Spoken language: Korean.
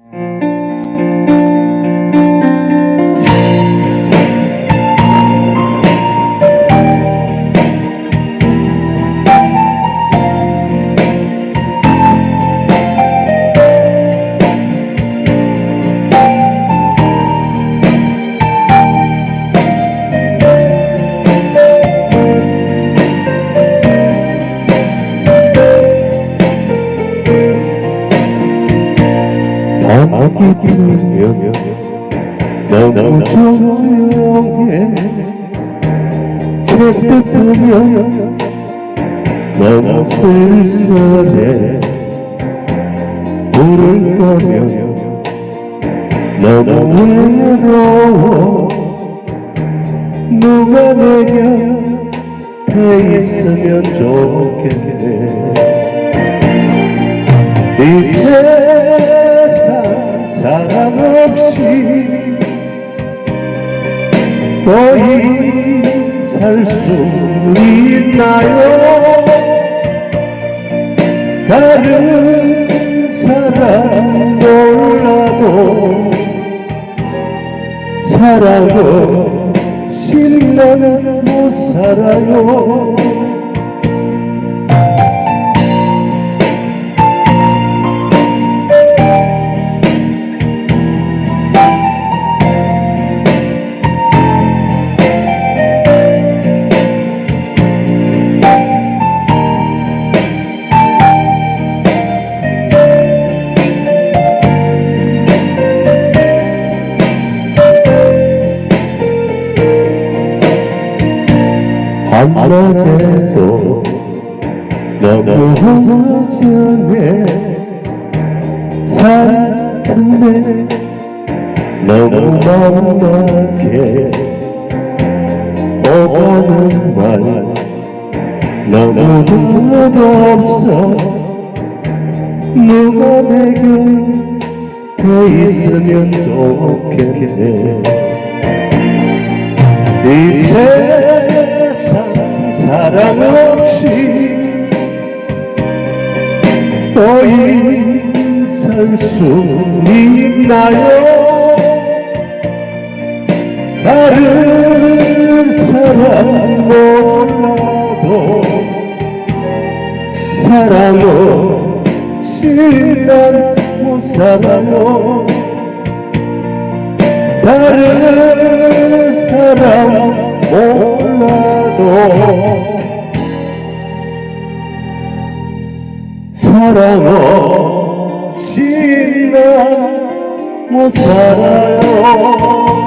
Mm-hmm. 이 불면 너무 조용해. 채뜻하면 너무 쓸쓸해. 불을 꺼면 너무 외로워. 누가 내 곁에 있으면 좋겠네. 이세 살 수 있나요? 다른 사람 몰라도 사랑은 신나는 못 살아요 밤낮에도 너무 허전해 사랑에 너무 만나게 오가는 말 너무 끝없어. 누가 내 곁에 있으면 좋겠네. 이 세상 사랑 없이 거의 살수 있나요? 다른 사람 몰라도 사랑은 신난 못 살아요. 다른 사람 몰라도 사랑 없이 난못 살아요